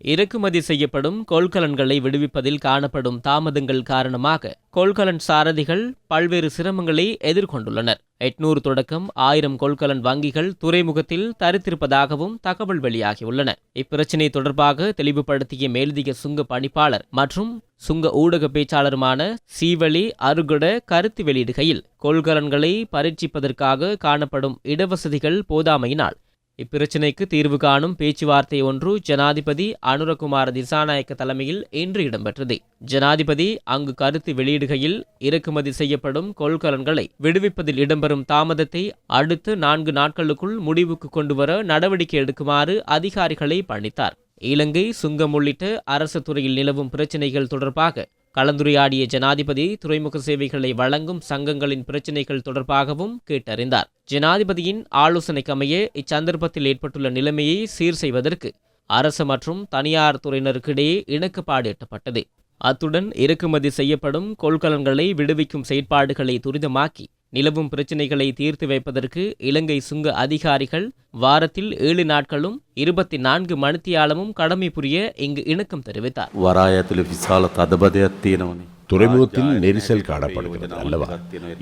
இறக்குமதி செய்யப்படும் கொள்கலன்களை விடுவிப்பதில் காணப்படும் தாமதங்கள் காரணமாக கொள்கலன் சாரதிகள் பல்வேறு சிரமங்களை எதிர்கொண்டுள்ளனர். எட்நூறு தொடக்கம் ஆயிரம் கொள்கலன் வங்கிகள் துறைமுகத்தில் தரித்திருப்பதாகவும் தகவல் வெளியாகியுள்ளன. இப்பிரச்சினை தொடர்பாக தெளிவுபடுத்திய மேலதிக சுங்க பணிப்பாளர் மற்றும் சுங்க ஊடக பேச்சாளருமான சீவலி அருகுட கருத்து வெளியிடுகையில் கொள்கலன்களை பரீட்சிப்பதற்காக காணப்படும் இடவசதிகள் போதாமையினால் இப்பிரச்சினைக்கு தீர்வு காணும் பேச்சுவார்த்தை ஒன்று ஜனாதிபதி அனுரகுமார் திசாநாயக்க தலைமையில் இன்று இடம்பெற்றது. ஜனாதிபதி அங்கு கருத்து வெளியிடுகையில் இறக்குமதி செய்யப்படும் கொள்கலன்களை விடுவிப்பதில் இடம்பெறும் தாமதத்தை அடுத்து நான்கு நாட்களுக்குள் முடிவுக்கு கொண்டுவர நடவடிக்கை எடுக்குமாறு அதிகாரிகளை பணித்தார். இலங்கை சுங்கம் உள்ளிட்ட அரசு துறையில் நிலவும் பிரச்சினைகள் தொடர்பாக கலந்துரையாடிய ஜனாதிபதி துறைமுக சேவைகளை வழங்கும் சங்கங்களின் பிரச்சினைகள் தொடர்பாகவும் கேட்டறிந்தார். ஜனாதிபதியின் ஆலோசனைக்கமைய இச்சந்தர்ப்பத்தில் ஏற்பட்டுள்ள நிலைமையை சீர் செய்வதற்கு அரசு மற்றும் தனியார் துறையினருக்கிடையே இணக்கப்பாடு எட்டப்பட்டது. அத்துடன் இறக்குமதி செய்யப்படும் கொள்கலன்களை விடுவிக்கும் செயற்பாடுகளை துரிதமாக்கி நிலவும் பிரச்சினைகளை தீர்த்து வைப்பதற்கு இலங்கை சுங்க அதிகாரிகள் வாரத்தில் ஏழு நாட்களும் இருபத்தி நான்கு மணித்தியாலமும் கடமை புரிய இங்கு இணக்கம் தெரிவித்தார். துறைமுகத்தில் நெரிசல் காணப்படுகிறது அல்லவா?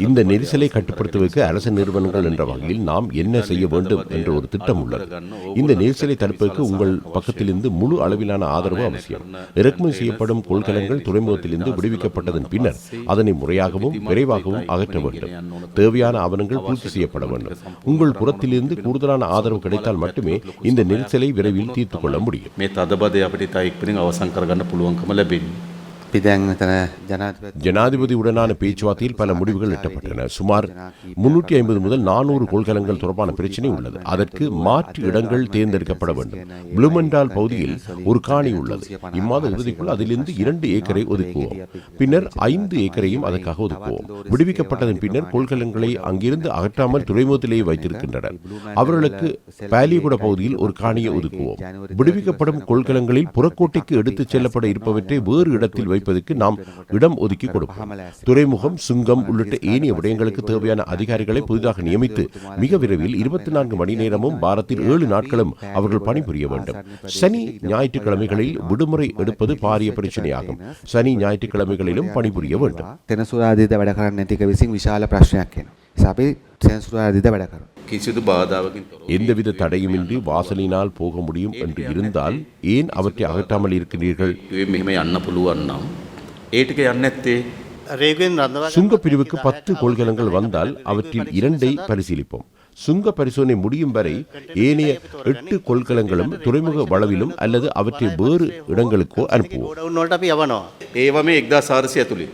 இந்த நெரிசலை கட்டுப்படுத்துவதற்கு அரசு நிறுவனங்கள் என்ற வகையில் நாம் என்ன செய்ய வேண்டும் என்ற ஒரு திட்டம் உள்ளது. இந்த நெரிசலை தடுப்பதற்கு உங்கள் பக்கத்திலிருந்து முழு அளவிலான ஆதரவு அவசியம். இறக்குமதி செய்யப்படும் கொள்கலங்கள் துறைமுகத்திலிருந்து விடுவிக்கப்பட்டதன் பின்னர் அதனை முறையாகவும் விரைவாகவும் அகற்ற வேண்டும். தேவையான ஆவணங்கள் பூர்த்தி செய்யப்பட வேண்டும். உங்கள் புறத்திலிருந்து கூடுதலான ஆதரவு கிடைத்தால் மட்டுமே இந்த நெரிசலை விரைவில் தீர்த்து கொள்ள முடியும். அவசங்கர் புழுவங்கமல ஜனாதிபதியுடனான பேச்சுவார்த்தையில் பல முடிவுகள் எட்டப்பட்டன சுமார் முன்னூற்றி ஐம்பது முதல் நானூறு கொள்கலங்கள் தொடர்பான பிரச்சனை உள்ளது அதற்கு மாற்று இடங்கள் தேர்ந்தெடுக்கப்பட வேண்டும் ப்ளூமெண்டால் பகுதியில் ஒரு காணி உள்ளது இம்மாத இறுதிக்குள் அதிலிருந்து இரண்டு ஏக்கரை ஒதுக்குவோம் பின்னர் ஐந்து ஏக்கரையும் அதற்காக ஒதுக்குவோம் விடுவிக்கப்பட்டதன் பின்னர் கொள்கலங்களை அங்கிருந்து அகற்றாமல் துறைமுகத்திலேயே வைத்திருக்கின்றனர் அவர்களுக்கு பாலியகுட பகுதியில் ஒரு காணியை ஒதுக்குவோம் விடுவிக்கப்படும் கொள்கலங்களில் புறக்கோட்டைக்கு எடுத்துச் செல்லப்பட இருப்பவற்றை வேறு இடத்தில் அமைப்பதற்கு நாம் இடம் ஒதுக்கி கொடுப்போம். துறைமுகம் சுங்கம் உள்ளிட்ட ஏனைய விடயங்களுக்கு தேவையான அதிகாரிகளை புதிதாக நியமித்து மிக விரைவில் இருபத்தி நான்கு மணி நேரமும் வாரத்தில் ஏழு நாட்களும் அவர்கள் பணிபுரிய வேண்டும். சனி ஞாயிற்றுக்கிழமைகளில் விடுமுறை எடுப்பது பாரிய பிரச்சனையாகும். சனி ஞாயிற்றுக்கிழமைகளிலும் பணிபுரிய வேண்டும். தெனசூராதித வடகரன் விஷால பிரச்சனையாக்கேன் සබේ சென்சுராதித விடகரம் கிசிது பாதாவுக்கும் எந்தவித தடையுமின்றி வாசலினால் போக முடியும் என்று இருந்தால் ஏன் அவற்றை அகற்றாமல் இருக்கிறீர்கள்? மிகமை அண்ண புழுவு அண்ணா ஏட்டுக்கு அண்ணத்தே சுங்கப்பிரிவுக்கு பத்து கொள்கலங்கள் வந்தால் அவற்றில் இரண்டை பரிசீலிப்போம். சுங்க பரிசோதனை முடியும் வரை ஏனைய எட்டு கொள்கலங்களும் துறைமுக வளவிலும் அல்லது அவற்றை வேறு இடங்களுக்கோ அனுப்புவோம். ஏவமே எக்தா சாரசியா துளி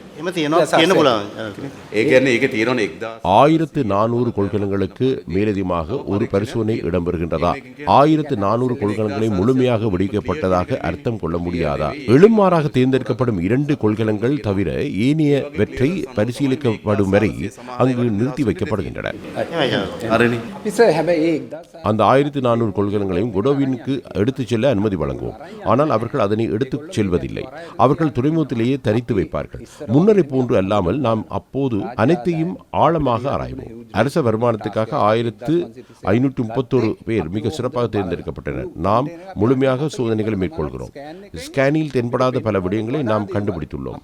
ஆயிரத்து நானூறு கொள்கலங்களுக்கு மேலதிகமாக ஒரு பரிசோதனை இடம்பெறுகின்றதா? ஆயிரத்து நானூறு கொள்கலங்களை முழுமையாக வெடிக்கப்பட்டதாக அர்த்தம் கொள்ள முடியாதா? எழுமாறாக தேர்ந்தெடுக்கப்படும் இரண்டு கொள்கலங்கள் தவிர ஏனையவற்றை பரிசீலிக்கப்படும் வரை அங்கு நிறுத்தி வைக்கப்படுகின்றன. அந்த ஆயிரத்து நானூறு கொள்கலங்களையும் குடோவினுக்கு எடுத்துச் செல்ல அனுமதி வழங்குவோம். ஆனால் அவர்கள் அதனை எடுத்துச் செல்வதில்லை. அவர்கள் துறைமுகத்திலேயே தனித்து வைப்பார்கள். முன்னர் முன்னரை போன்று அல்லாமல் நாம் அப்போது அனைத்தையும் ஆழமாக ஆராய்வோம். அரச வருமானத்துக்காக ஆயிரத்து ஐநூற்று முப்பத்தொரு பேர் மிக சிறப்பாக தேர்ந்தெடுக்கப்பட்டனர். நாம் முழுமையாக சோதனைகளை மேற்கொள்கிறோம். ஸ்கேனில் தென்படாத பல விடயங்களை நாம் கண்டுபிடித்துள்ளோம்.